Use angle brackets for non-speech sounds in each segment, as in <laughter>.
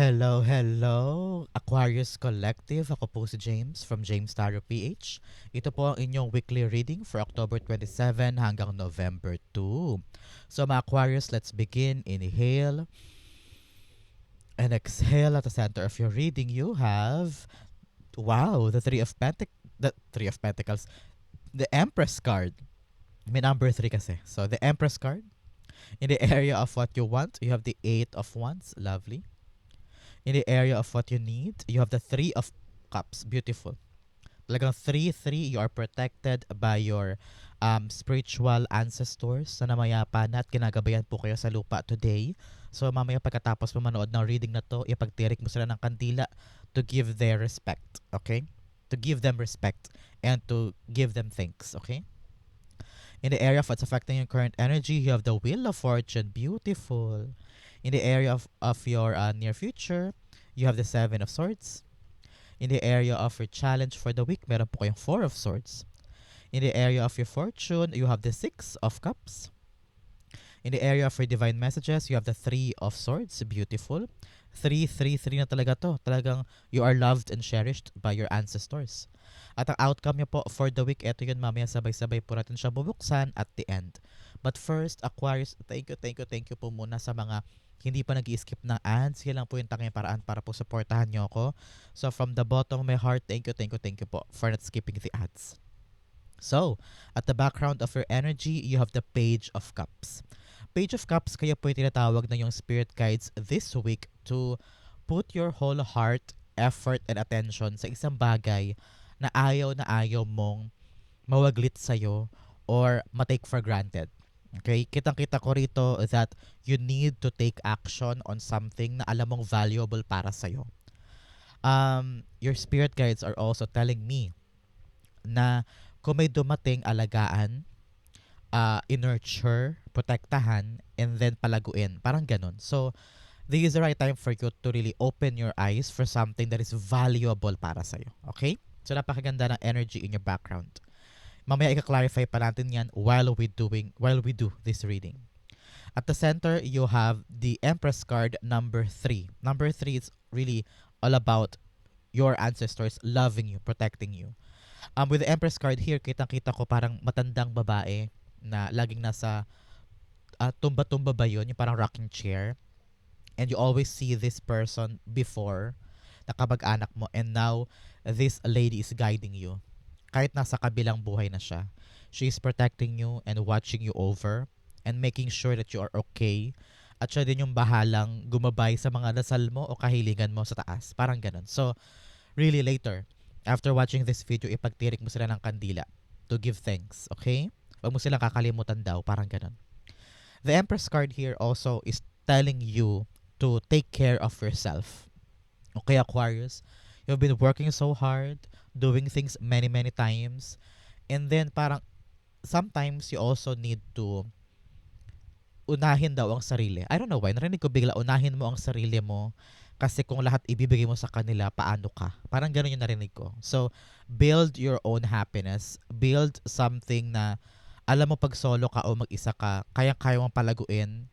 Hello, hello, Aquarius Collective. Ako po si James from James Tarot PH. Ito po ang inyong weekly reading for October 27 hanggang November 2. So mga Aquarius, let's begin. Inhale and exhale at the center of your reading. You have, wow, the Three of Pentac the Three of Pentacles, the Empress card. May number 3 kasi. So the Empress card. In the area of what you want, you have the Eight of Wands. Lovely. In the area of what you need, you have the Three of Cups. Beautiful. Talagang 3-3, you are protected by your um, spiritual ancestors na namayapa na at ginagabayan po kayo sa lupa today. So mamaya pagkatapos mo manood ng reading na to, ipagtirik mo sila ng kandila to give their respect. Okay? To give them respect and to give them thanks. Okay? In the area of what's affecting your current energy, you have the Wheel of Fortune. Beautiful. In the area of, of your uh, near future, you have the Seven of Swords. In the area of your challenge for the week, meron po kayong Four of Swords. In the area of your fortune, you have the Six of Cups. In the area of your divine messages, you have the Three of Swords. Beautiful. Three, three, three na talaga to. Talagang you are loved and cherished by your ancestors. At ang outcome niyo po for the week, eto yun mamaya sabay-sabay po natin siya bubuksan at the end. But first, Aquarius, thank you, thank you, thank you po muna sa mga hindi pa nag skip ng ads. Yan lang po yung tanging paraan para po supportahan nyo ako. So from the bottom of my heart, thank you, thank you, thank you po for not skipping the ads. So, at the background of your energy, you have the Page of Cups. Page of Cups, kaya po yung tinatawag na yung spirit guides this week to put your whole heart, effort, and attention sa isang bagay na ayaw na ayaw mong mawaglit sa'yo or matake for granted. Okay? Kitang-kita ko rito that you need to take action on something na alam mong valuable para sa'yo. Um, your spirit guides are also telling me na kung may dumating alagaan, uh, nurture, protektahan, and then palaguin. Parang ganun. So, this is the right time for you to really open your eyes for something that is valuable para sa'yo. Okay? So, napakaganda ng energy in your background. Mamaya i-clarify pa natin yan while we doing while we do this reading. At the center, you have the Empress card number 3. Number 3 is really all about your ancestors loving you, protecting you. Um, with the Empress card here, kitang-kita ko parang matandang babae na laging nasa uh, tumba-tumba ba yun? Yung parang rocking chair. And you always see this person before na kamag-anak mo and now this lady is guiding you kahit nasa kabilang buhay na siya, she is protecting you and watching you over and making sure that you are okay. At siya din yung bahalang gumabay sa mga dasal mo o kahilingan mo sa taas. Parang ganun. So, really later, after watching this video, ipagtirik mo sila ng kandila to give thanks. Okay? Huwag mo silang kakalimutan daw. Parang ganun. The Empress card here also is telling you to take care of yourself. Okay, Aquarius? You've been working so hard doing things many, many times. And then parang sometimes you also need to unahin daw ang sarili. I don't know why. Narinig ko bigla, unahin mo ang sarili mo kasi kung lahat ibibigay mo sa kanila, paano ka? Parang ganun yung narinig ko. So, build your own happiness. Build something na alam mo pag solo ka o mag-isa ka, kayang-kaya mong palaguin.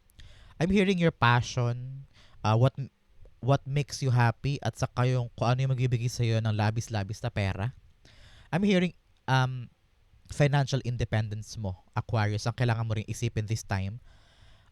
I'm hearing your passion, uh, what what makes you happy at saka yung kung ano yung magbibigay sa iyo ng labis-labis na pera. I'm hearing um financial independence mo, Aquarius, ang kailangan mo ring isipin this time.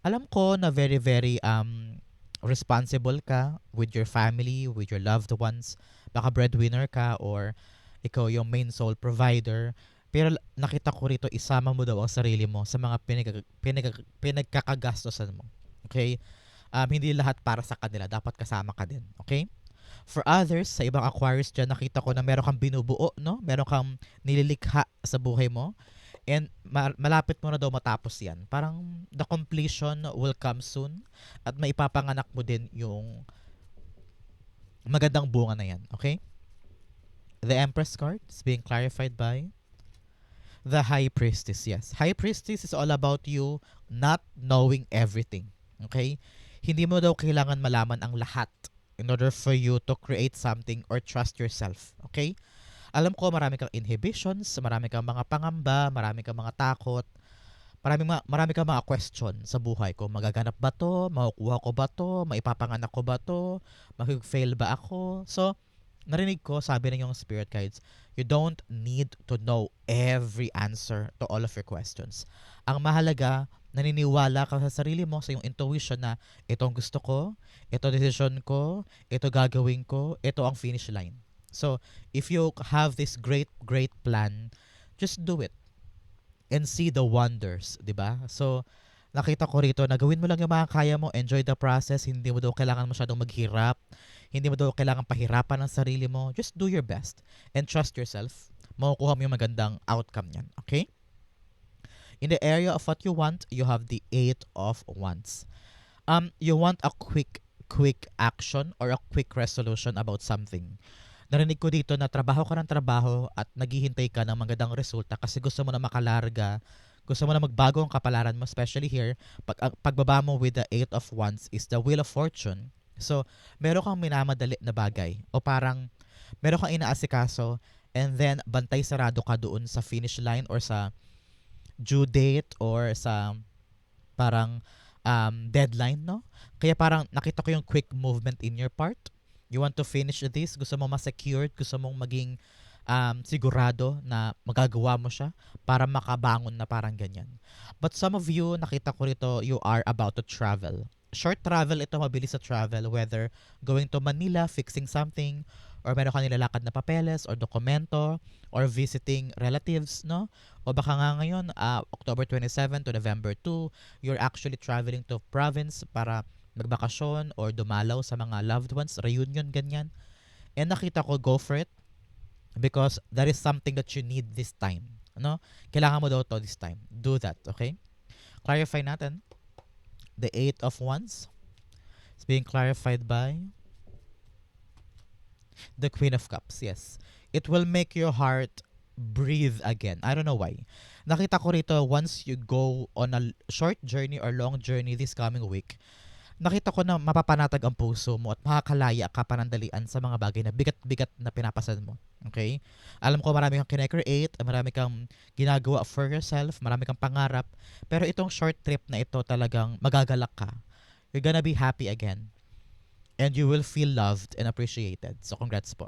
Alam ko na very very um responsible ka with your family, with your loved ones. Baka breadwinner ka or ikaw yung main sole provider. Pero nakita ko rito, isama mo daw ang sarili mo sa mga pinag, pinag, pinagkakagastosan mo. Okay? Um, hindi lahat para sa kanila. Dapat kasama ka din. Okay? For others, sa ibang Aquarius dyan, nakita ko na meron kang binubuo, no? Meron kang nililikha sa buhay mo. And malapit mo na daw matapos yan. Parang the completion will come soon. At maipapanganak mo din yung magandang bunga na yan. Okay? The Empress card is being clarified by the High Priestess. Yes. High Priestess is all about you not knowing everything. Okay? Hindi mo daw kailangan malaman ang lahat in order for you to create something or trust yourself. Okay? Alam ko marami kang inhibitions, marami kang mga pangamba, marami kang mga takot. Maraming ma marami kang mga question sa buhay ko, magaganap ba 'to, makukuha ko ba 'to, maipapanganak ko ba 'to, maki-fail ba ako? So, narinig ko sabi ng iyong spirit guides, you don't need to know every answer to all of your questions. Ang mahalaga, naniniwala ka sa sarili mo, sa iyong intuition na ito ang gusto ko, ito decision ko, ito gagawin ko, ito ang finish line. So, if you have this great, great plan, just do it and see the wonders, 'di ba? So, nakita ko rito na gawin mo lang yung mga kaya mo, enjoy the process, hindi mo daw kailangan masyadong maghirap, hindi mo daw kailangan pahirapan ang sarili mo. Just do your best and trust yourself. Makukuha mo yung magandang outcome niyan, okay? In the area of what you want, you have the eight of wands. Um, you want a quick, quick action or a quick resolution about something. Narinig ko dito na trabaho ka ng trabaho at naghihintay ka ng magandang resulta kasi gusto mo na makalarga, gusto mo na magbago ang kapalaran mo, especially here, pag, pagbaba mo with the eight of wands is the wheel of fortune. So, meron kang minamadali na bagay o parang meron kang inaasikaso and then bantay sarado ka doon sa finish line or sa due date or sa parang um, deadline, no? Kaya parang nakita ko yung quick movement in your part. You want to finish this, gusto mo ma-secured, gusto mong maging um, sigurado na magagawa mo siya para makabangon na parang ganyan. But some of you, nakita ko rito, you are about to travel. Short travel ito, mabilis sa travel, whether going to Manila, fixing something, or meron ka nilalakad na papeles or dokumento, or visiting relatives, no? O baka nga ngayon, uh, October 27 to November 2, you're actually traveling to province para magbakasyon or dumalaw sa mga loved ones, reunion, ganyan. And nakita ko, go for it because that is something that you need this time. Ano? Kailangan mo daw to this time. Do that, okay? Clarify natin. The Eight of Wands is being clarified by the Queen of Cups, yes. It will make your heart breathe again. I don't know why. Nakita ko rito, once you go on a short journey or long journey this coming week, nakita ko na mapapanatag ang puso mo at makakalaya ka panandalian sa mga bagay na bigat-bigat na pinapasan mo. Okay? Alam ko marami kang kine-create, marami kang ginagawa for yourself, marami kang pangarap, pero itong short trip na ito talagang magagalak ka. You're gonna be happy again. And you will feel loved and appreciated. So congrats po.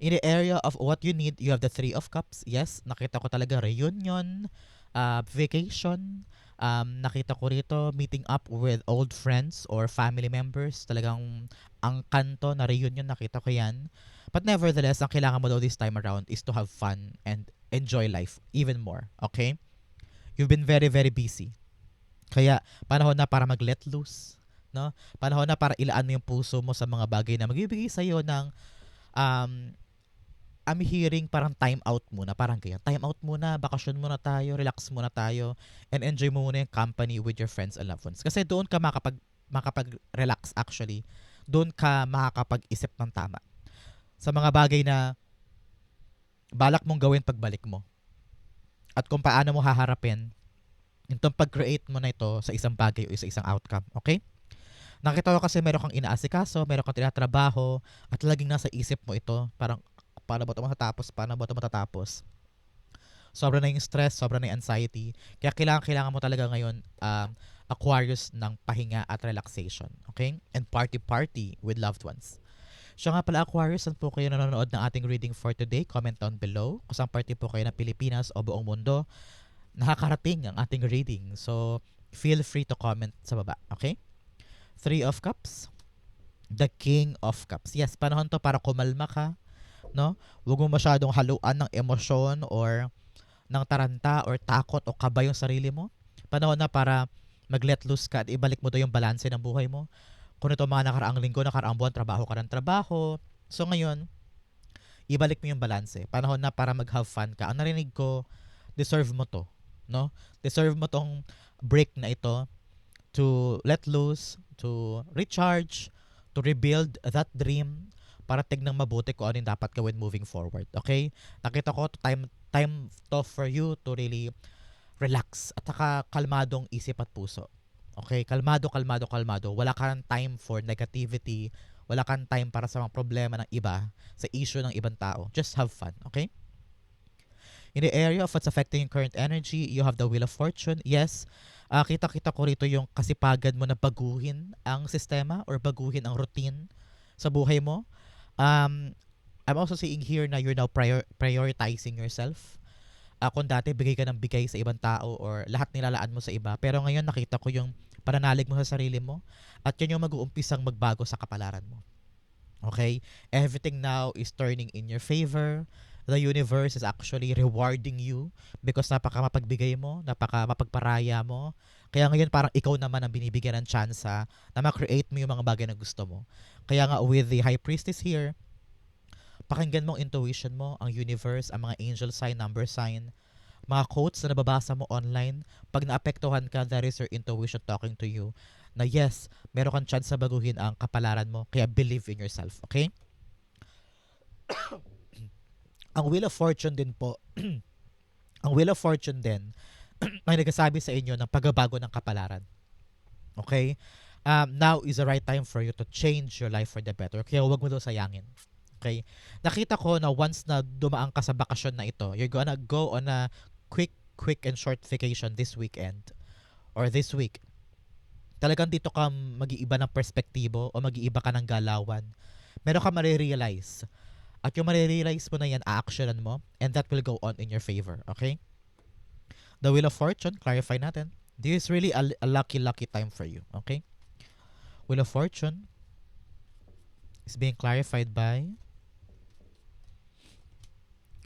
In the area of what you need, you have the Three of Cups. Yes, nakita ko talaga reunion, uh, vacation, um, nakita ko rito meeting up with old friends or family members. Talagang ang kanto na reunion, nakita ko yan. But nevertheless, ang kailangan mo daw this time around is to have fun and enjoy life even more. Okay? You've been very, very busy. Kaya, panahon na para mag-let loose. No? Panahon na para ilaan mo yung puso mo sa mga bagay na magbibigay sa'yo ng um, I'm hearing parang time out muna, parang kaya time out muna, bakasyon muna tayo, relax muna tayo, and enjoy muna yung company with your friends and loved ones. Kasi doon ka makapag, makapag-relax actually. Doon ka makakapag-isip ng tama. Sa mga bagay na balak mong gawin pagbalik mo. At kung paano mo haharapin itong pag-create mo na ito sa isang bagay o sa isang outcome. Okay? Nakita ko kasi meron kang inaasikaso, meron kang tinatrabaho, at laging nasa isip mo ito. Parang, paano ba ito matatapos? Paano ba ito matatapos? Sobra na yung stress, sobra na yung anxiety. Kaya kailangan, kailangan mo talaga ngayon um, Aquarius ng pahinga at relaxation. Okay? And party-party with loved ones. Siya nga pala Aquarius, saan po kayo nanonood ng ating reading for today? Comment down below. Kung saan party po kayo ng Pilipinas o buong mundo, nakakarating ang ating reading. So, feel free to comment sa baba. Okay? Three of Cups. The King of Cups. Yes, panahon to para kumalma ka. No? Huwag mo masyadong haluan ng emosyon or ng taranta or takot o kaba yung sarili mo. Panahon na para mag-let loose ka at ibalik mo to yung balanse ng buhay mo. Kung ito mga nakaraang linggo, nakaraang buwan, trabaho ka ng trabaho. So ngayon, ibalik mo yung balanse. Panahon na para mag-have fun ka. Ang narinig ko, deserve mo to. No? Deserve mo tong break na ito to let loose, to recharge, to rebuild that dream para tignan mabuti kung ano yung dapat gawin moving forward. Okay? Nakita ko, time, time to for you to really relax at saka kalmadong isip at puso. Okay? Kalmado, kalmado, kalmado. Wala kang time for negativity. Wala kang time para sa mga problema ng iba, sa issue ng ibang tao. Just have fun. Okay? In the area of what's affecting your current energy, you have the Wheel of Fortune. Yes, ah, kita-kita ko rito yung kasipagan mo na baguhin ang sistema or baguhin ang routine sa buhay mo. Um, I'm also seeing here na you're now prior- prioritizing yourself. Ah, kung dati bigay ka ng bigay sa ibang tao or lahat nilalaan mo sa iba. Pero ngayon nakita ko yung pananalig mo sa sarili mo at yun yung mag-uumpisang magbago sa kapalaran mo. Okay? Everything now is turning in your favor. The universe is actually rewarding you because napaka mapagbigay mo, napaka mapagparaya mo. Kaya ngayon parang ikaw naman ang binibigyan ng tsansa na ma-create mo yung mga bagay na gusto mo. Kaya nga with the High Priestess here, pakinggan mo ang intuition mo, ang universe, ang mga angel sign, number sign, mga quotes na nababasa mo online, pag naapektuhan ka, that is your intuition talking to you na yes, meron kang chance sa baguhin ang kapalaran mo, kaya believe in yourself, okay? <coughs> ang Wheel of Fortune din po, <coughs> ang Wheel of Fortune din, <clears throat> ay nagsasabi sa inyo ng pagbabago ng kapalaran. Okay? Um, now is the right time for you to change your life for the better. Kaya huwag mo daw sayangin. Okay? Nakita ko na once na dumaan ka sa bakasyon na ito, you're gonna go on a quick, quick and short vacation this weekend or this week. Talagang dito ka mag-iiba ng perspektibo o mag-iiba ka ng galawan. Meron ka marirealize. At yung marirealize mo na yan, a-actionan mo and that will go on in your favor. Okay? The Wheel of Fortune, clarify natin. This is really a, a lucky, lucky time for you. Okay? Wheel of Fortune is being clarified by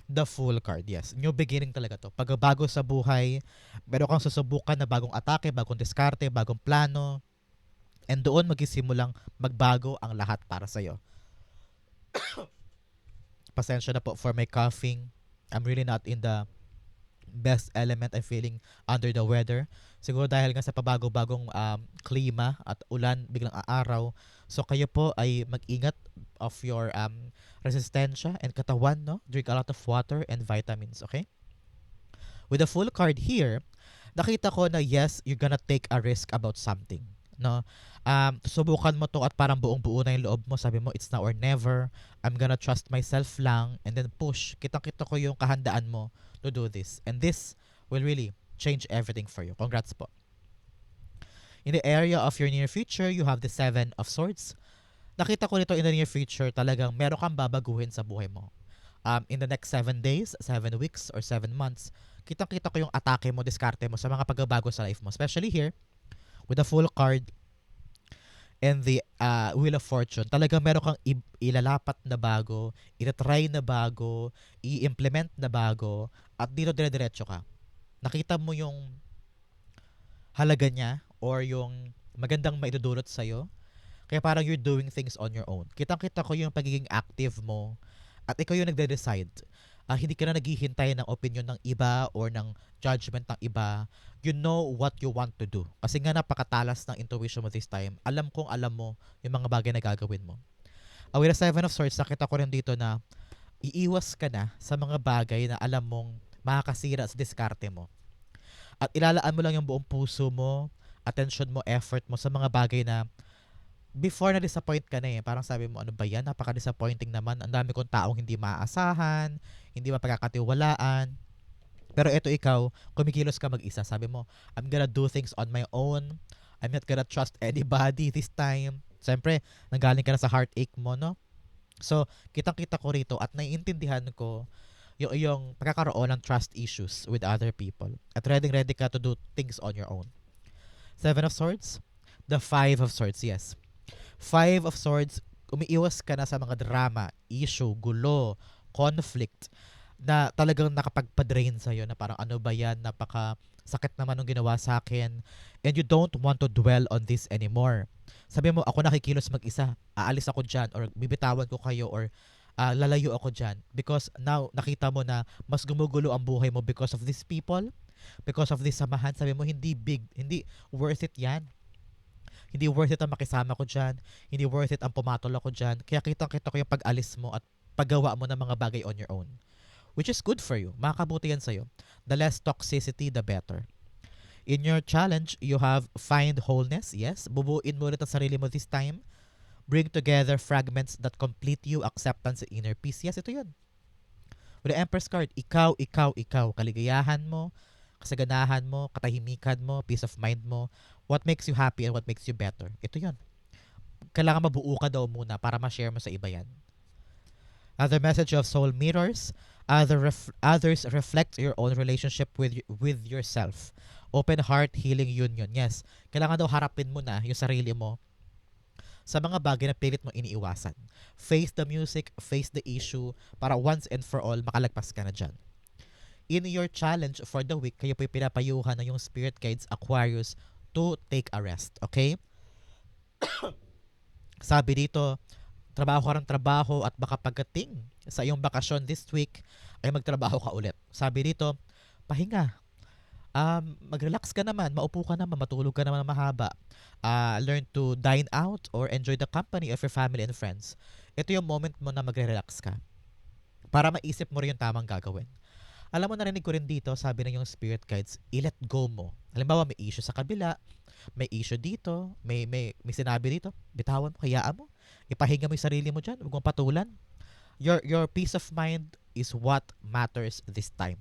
the Fool card. Yes, new beginning talaga to. Pagbabago sa buhay, meron kang susubukan na bagong atake, bagong diskarte, bagong plano. And doon magisimulang magbago ang lahat para sa'yo. <coughs> Pasensya na po for my coughing. I'm really not in the best element. I'm feeling under the weather. Siguro dahil nga sa pabago-bagong um, klima at ulan, biglang aaraw. So kayo po ay mag-ingat of your um, resistensya and katawan, no? Drink a lot of water and vitamins, okay? With the full card here, nakita ko na yes, you're gonna take a risk about something, no? Um, subukan mo to at parang buong-buo na yung loob mo. Sabi mo, it's now or never. I'm gonna trust myself lang and then push. Kitang-kita ko yung kahandaan mo to do this. And this will really change everything for you. Congrats po. In the area of your near future, you have the Seven of Swords. Nakita ko nito in the near future, talagang meron kang babaguhin sa buhay mo. Um, in the next seven days, seven weeks, or seven months, kitang-kita ko yung atake mo, diskarte mo sa mga pagbabago sa life mo. Especially here, with the full card and the uh, Wheel of Fortune, talagang meron kang ilalapat na bago, itatry na bago, i-implement na bago, at dito dire-diretso ka. Nakita mo yung halaga niya or yung magandang maidudulot sa'yo. Kaya parang you're doing things on your own. Kitang-kita ko yung pagiging active mo at ikaw yung nagde-decide. Ah, hindi ka na naghihintay ng opinion ng iba or ng judgment ng iba. You know what you want to do. Kasi nga napakatalas ng intuition mo this time. Alam kong alam mo yung mga bagay na gagawin mo. Uh, with the Seven of Swords, nakita ko rin dito na iiwas ka na sa mga bagay na alam mong makakasira sa diskarte mo. At ilalaan mo lang yung buong puso mo, attention mo, effort mo sa mga bagay na before na disappoint ka na eh. Parang sabi mo, ano ba yan? Napaka-disappointing naman. Ang dami kong taong hindi maaasahan, hindi mapagkakatiwalaan. Pero ito ikaw, kumikilos ka mag-isa. Sabi mo, I'm gonna do things on my own. I'm not gonna trust <laughs> anybody this time. Siyempre, nanggaling ka na sa heartache mo, no? So, kitang-kita ko rito at naiintindihan ko yung iyong pagkakaroon ng trust issues with other people. At ready-ready ka to do things on your own. Seven of Swords. The Five of Swords, yes. Five of Swords, umiiwas ka na sa mga drama, issue, gulo, conflict na talagang nakapagpa-drain sa'yo na parang ano ba yan, napaka sakit naman nung ginawa sa akin and you don't want to dwell on this anymore. Sabi mo, ako nakikilos mag-isa, aalis ako dyan or bibitawan ko kayo or uh, lalayo ako dyan because now nakita mo na mas gumugulo ang buhay mo because of these people, because of this samahan. Sabi mo, hindi big, hindi worth it yan. Hindi worth it ang makisama ko dyan. Hindi worth it ang pumatol ako dyan. Kaya kitang-kita ko yung pag-alis mo at paggawa mo ng mga bagay on your own. Which is good for you. Makakabuti yan sa'yo. The less toxicity, the better. In your challenge, you have find wholeness. Yes, bubuin mo ulit ang sarili mo this time. Bring together fragments that complete you, acceptance, inner peace. Yes, ito yun. With the Empress card, ikaw, ikaw, ikaw. Kaligayahan mo, kasaganahan mo, katahimikan mo, peace of mind mo, what makes you happy and what makes you better. Ito yon. Kailangan mabuo ka daw muna para ma-share mo sa iba yan. Other message of soul mirrors, other ref- others reflect your own relationship with with yourself. Open heart healing union. Yes, kailangan daw harapin mo na yung sarili mo sa mga bagay na pilit mo iniiwasan. Face the music, face the issue, para once and for all, makalagpas ka na dyan. In your challenge for the week, kayo po'y pinapayuhan na yung spirit guides Aquarius to take a rest. Okay? <coughs> Sabi dito, trabaho ka ng trabaho at baka pagdating sa iyong bakasyon this week, ay magtrabaho ka ulit. Sabi dito, pahinga. Um, mag-relax ka naman, maupo ka naman, matulog ka naman ng mahaba. Uh, learn to dine out or enjoy the company of your family and friends. Ito yung moment mo na magre-relax ka. Para maisip mo rin yung tamang gagawin. Alam mo, narinig ko rin dito, sabi ng yung spirit guides, i-let go mo. Halimbawa, may issue sa kabila, may issue dito, may, may, may sinabi dito, bitawan mo, hayaan mo. Ipahinga mo yung sarili mo dyan, huwag mong patulan. Your, your peace of mind is what matters this time.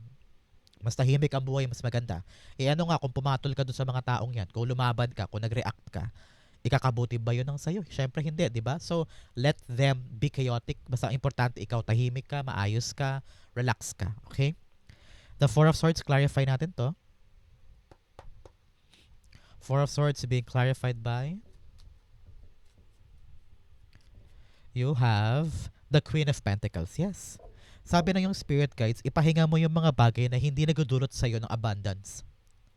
Mas tahimik ang buhay, mas maganda. E ano nga, kung pumatol ka dun sa mga taong yan, kung lumaban ka, kung nag-react ka, ikakabuti ba yun ng sayo? Siyempre hindi, di ba? So, let them be chaotic. Basta importante, ikaw tahimik ka, maayos ka, relax ka. Okay? The Four of Swords, clarify natin to. Four of Swords being clarified by you have the Queen of Pentacles. Yes. Sabi na yung spirit guides, ipahinga mo yung mga bagay na hindi nagdudulot sa iyo ng abundance.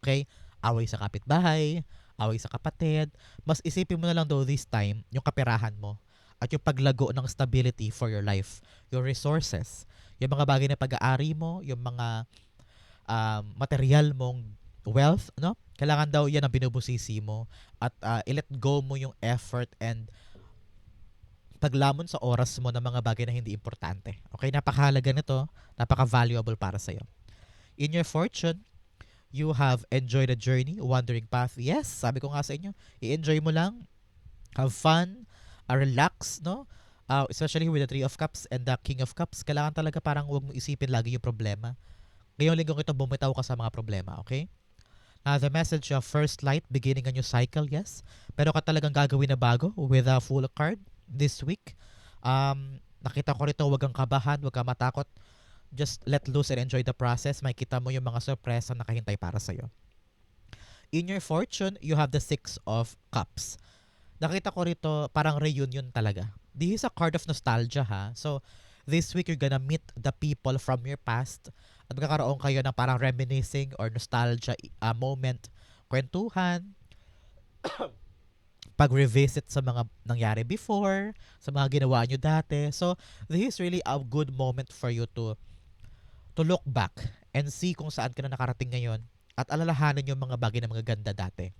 Okay? Away sa kapitbahay, away sa kapatid. Mas isipin mo na lang though this time yung kaperahan mo at yung paglago ng stability for your life, your resources, yung mga bagay na pag-aari mo, yung mga um, material mong wealth, no? Kailangan daw yan ang binubusisi mo at uh, i-let go mo yung effort and paglamon sa oras mo ng mga bagay na hindi importante. Okay, napakahalaga nito, napaka-valuable para sa'yo. In your fortune, you have enjoyed the journey, wandering path. Yes, sabi ko nga sa inyo, i-enjoy mo lang, have fun, uh, relax, no? Uh, especially with the Three of Cups and the King of Cups, kailangan talaga parang huwag mo isipin lagi yung problema. Ngayong linggong ito, bumitaw ka sa mga problema, okay? Uh, the message of first light, beginning a new cycle, yes. Pero ka talagang gagawin na bago with a full card this week. Um, nakita ko rito, wag kang kabahan, wag kang matakot. Just let loose and enjoy the process. May kita mo yung mga sorpresa na nakahintay para sa'yo. In your fortune, you have the Six of Cups. Nakita ko rito, parang reunion talaga. This is a card of nostalgia ha. So, this week you're gonna meet the people from your past at magkakaroon kayo ng parang reminiscing or nostalgia uh, moment, kwentuhan, <coughs> pag-revisit sa mga nangyari before, sa mga ginawa nyo dati. So, this is really a good moment for you to to look back and see kung saan ka na nakarating ngayon at alalahanin yung mga bagay na mga ganda dati.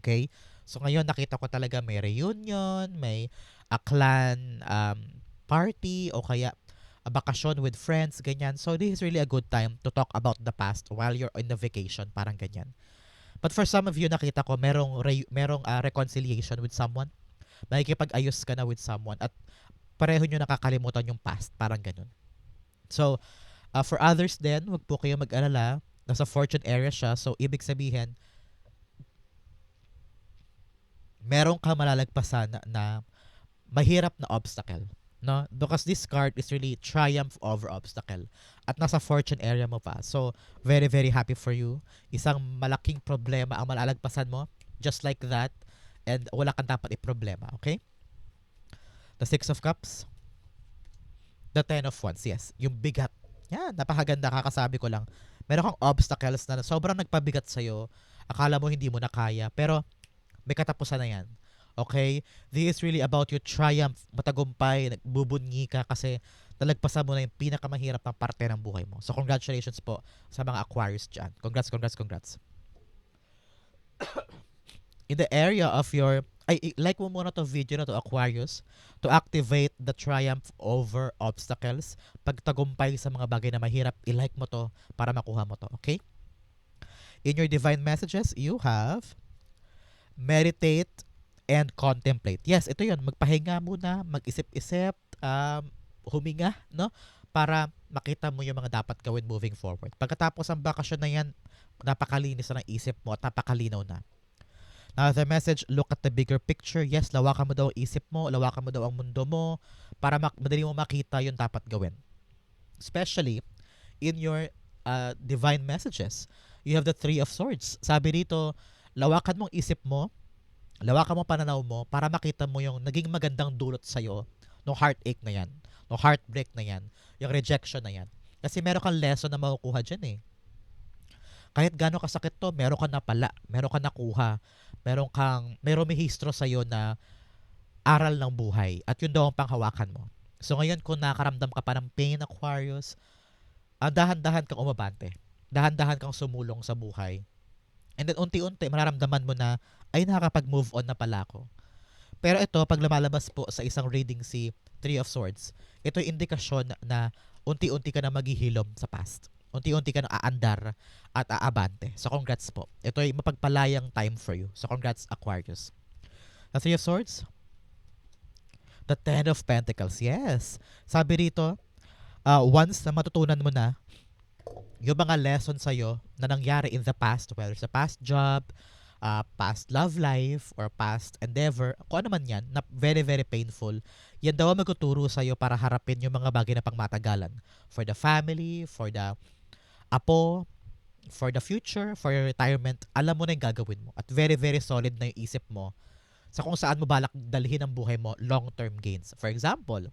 Okay? So, ngayon nakita ko talaga may reunion, may a clan um, party o kaya bakasyon with friends, ganyan. So, this is really a good time to talk about the past while you're in the vacation, parang ganyan. But for some of you, nakita ko, merong, re- merong uh, reconciliation with someone. Nakikipag-ayos ka na with someone at pareho nyo nakakalimutan yung past. Parang ganun. So, uh, for others then, wag po kayo mag-alala. Nasa fortune area siya. So, ibig sabihin, meron ka malalagpasan na, na mahirap na obstacle no? Because this card is really triumph over obstacle. At nasa fortune area mo pa. So very very happy for you. Isang malaking problema ang malalagpasan mo. Just like that. And wala kang dapat i-problema okay? The six of cups. The ten of wands yes. Yung bigat. Yan napakaganda. Kakasabi ko lang. Meron kang obstacles na sobrang nagpabigat sa'yo. Akala mo hindi mo na kaya. Pero may katapusan na yan Okay? This is really about your triumph, matagumpay, nagbubunyi ka kasi nalagpasan mo na yung pinakamahirap na parte ng buhay mo. So, congratulations po sa mga Aquarius dyan. Congrats, congrats, congrats. <coughs> In the area of your, ay, like mo muna to video na to Aquarius to activate the triumph over obstacles. Pagtagumpay sa mga bagay na mahirap, i-like mo to para makuha mo to. Okay? In your divine messages, you have meditate and contemplate. Yes, ito 'yon, magpahinga muna, mag-isip-isip, um, huminga, no? para makita mo yung mga dapat gawin moving forward. Pagkatapos ang bakasyon na yan, napakalinis na ng isip mo at napakalinaw na. Now, the message, look at the bigger picture. Yes, lawakan mo daw ang isip mo, lawakan mo daw ang mundo mo para mak- madali mo makita yung dapat gawin. Especially in your uh, divine messages. You have the Three of Swords. Sabi dito, lawakan mo ang isip mo, lawakan mo pananaw mo para makita mo yung naging magandang dulot sa'yo ng heartache na yan, ng heartbreak na yan, yung rejection na yan. Kasi meron kang lesson na makukuha dyan eh. Kahit gano'ng kasakit to, meron ka na pala, meron ka nakuha, meron kang, meron may histro sa'yo na aral ng buhay at yun daw ang panghawakan mo. So ngayon kung nakaramdam ka pa ng pain, Aquarius, ah, dahan-dahan kang umabante. Dahan-dahan kang sumulong sa buhay. And then unti-unti, mararamdaman mo na, ay nakakapag-move on na pala ako. Pero ito, pag lumalabas po sa isang reading si Three of Swords, ito yung indikasyon na unti-unti ka na maghihilom sa past. Unti-unti ka na aandar at aabante. So congrats po. Ito ay mapagpalayang time for you. So congrats Aquarius. The Three of Swords. The Ten of Pentacles. Yes. Sabi rito, uh, once na matutunan mo na yung mga lesson sa'yo na nangyari in the past, whether it's a past job, uh, past love life, or past endeavor, kung ano man yan, na very, very painful, yan daw ang magtuturo sa'yo para harapin yung mga bagay na pangmatagalan. For the family, for the apo, for the future, for your retirement, alam mo na yung gagawin mo. At very, very solid na yung isip mo sa kung saan mo balak dalhin ang buhay mo long-term gains. For example,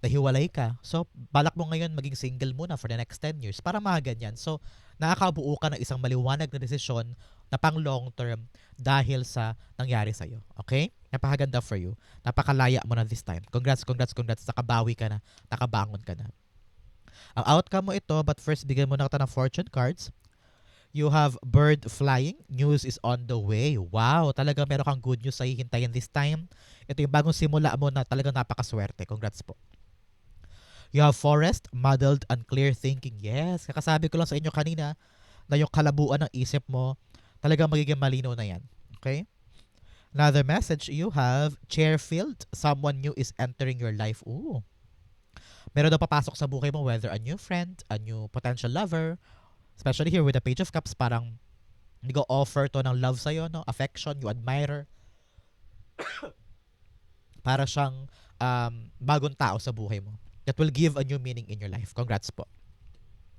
nahiwalay ka. So, balak mo ngayon maging single muna for the next 10 years para mga ganyan. So, nakakabuo ka ng isang maliwanag na desisyon na pang long term dahil sa nangyari sa'yo. Okay? Napakaganda for you. Napakalaya mo na this time. Congrats, congrats, congrats. Nakabawi ka na. Nakabangon ka na. Ang outcome mo ito, but first, bigyan mo na kita ng fortune cards. You have bird flying. News is on the way. Wow, talaga meron kang good news sa hihintayin this time. Ito yung bagong simula mo na talagang napakaswerte. Congrats po. You have forest, muddled, unclear thinking. Yes, kakasabi ko lang sa inyo kanina na yung kalabuan ng isip mo, talagang magiging malinaw na yan. Okay? Another message, you have chair filled. Someone new is entering your life. Ooh. Meron daw papasok sa buhay mo, whether a new friend, a new potential lover, especially here with the Page of Cups, parang nag-offer to ng love sa'yo, no? affection, you admire. <coughs> Para siyang um, bagong tao sa buhay mo that will give a new meaning in your life. Congrats po.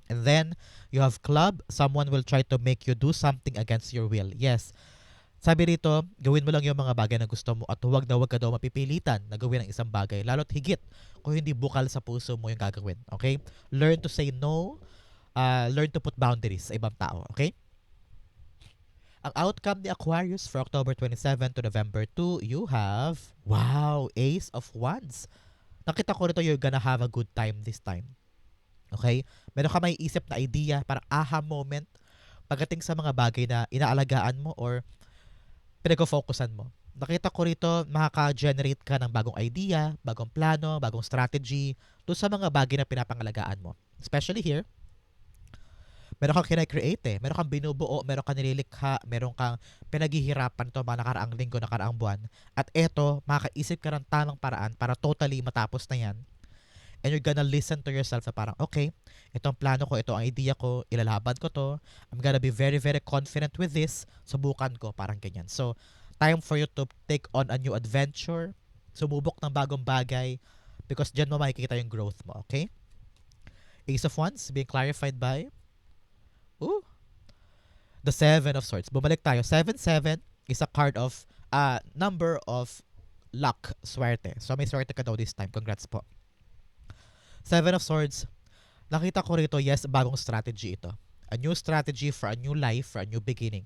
And then, you have club. Someone will try to make you do something against your will. Yes. Sabi rito, gawin mo lang yung mga bagay na gusto mo at huwag na huwag ka daw mapipilitan na gawin ang isang bagay. Lalo't higit kung hindi bukal sa puso mo yung gagawin. Okay? Learn to say no. Uh, learn to put boundaries sa ibang tao. Okay? Ang outcome ni Aquarius for October 27 to November 2, you have, wow, Ace of Wands nakita ko rito you're gonna have a good time this time. Okay? Meron ka may isip na idea, parang aha moment pagdating sa mga bagay na inaalagaan mo or pinag-focusan mo. Nakita ko rito, makaka-generate ka ng bagong idea, bagong plano, bagong strategy doon sa mga bagay na pinapangalagaan mo. Especially here, meron kang kina-create eh. Meron kang binubuo, meron kang nililikha, meron kang pinaghihirapan to mga nakaraang linggo, nakaraang buwan. At eto, makakaisip ka ng tamang paraan para totally matapos na yan. And you're gonna listen to yourself na parang, okay, itong plano ko, ito ang idea ko, ilalaban ko to. I'm gonna be very, very confident with this. Subukan ko, parang ganyan. So, time for you to take on a new adventure. Sumubok ng bagong bagay because dyan mo makikita yung growth mo, okay? Ace of Wands being clarified by Ooh. The Seven of Swords. Bumalik tayo. 7-7 is a card of, uh, number of luck, swerte. So may swerte ka daw this time. Congrats po. Seven of Swords. Nakita ko rito, yes, bagong strategy ito. A new strategy for a new life, for a new beginning.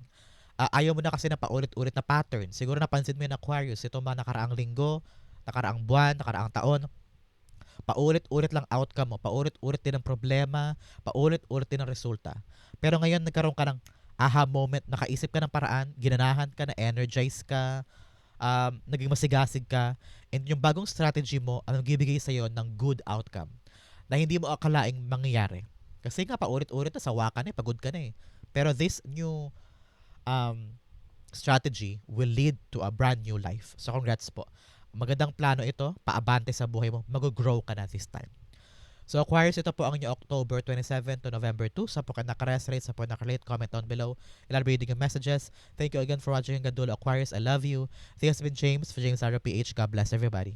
Uh, ayaw mo na kasi na paulit-ulit na pattern. Siguro napansin mo yung Aquarius. Ito mga nakaraang linggo, nakaraang buwan, nakaraang taon Paulit-ulit lang outcome mo, paulit-ulit din ang problema, paulit-ulit din ang resulta. Pero ngayon nagkaroon ka ng aha moment, nakaisip ka ng paraan, ginanahan ka, na energize ka, um, naging masigasig ka, and yung bagong strategy mo ang nagbibigay sa'yo ng good outcome na hindi mo akalaing mangyayari. Kasi nga paulit-ulit na sawa ka na eh, pagod ka na eh. Pero this new um, strategy will lead to a brand new life. So congrats po magandang plano ito, paabante sa buhay mo, mag-grow ka na this time. So Aquarius, ito po ang inyong October 27 to November 2. Sa po ka nakaresonate, sa po nakarelate, comment down below. Reading yung messages. Thank you again for watching Gadulo Aquarius. I love you. This has been James for James Sarah PH. God bless everybody.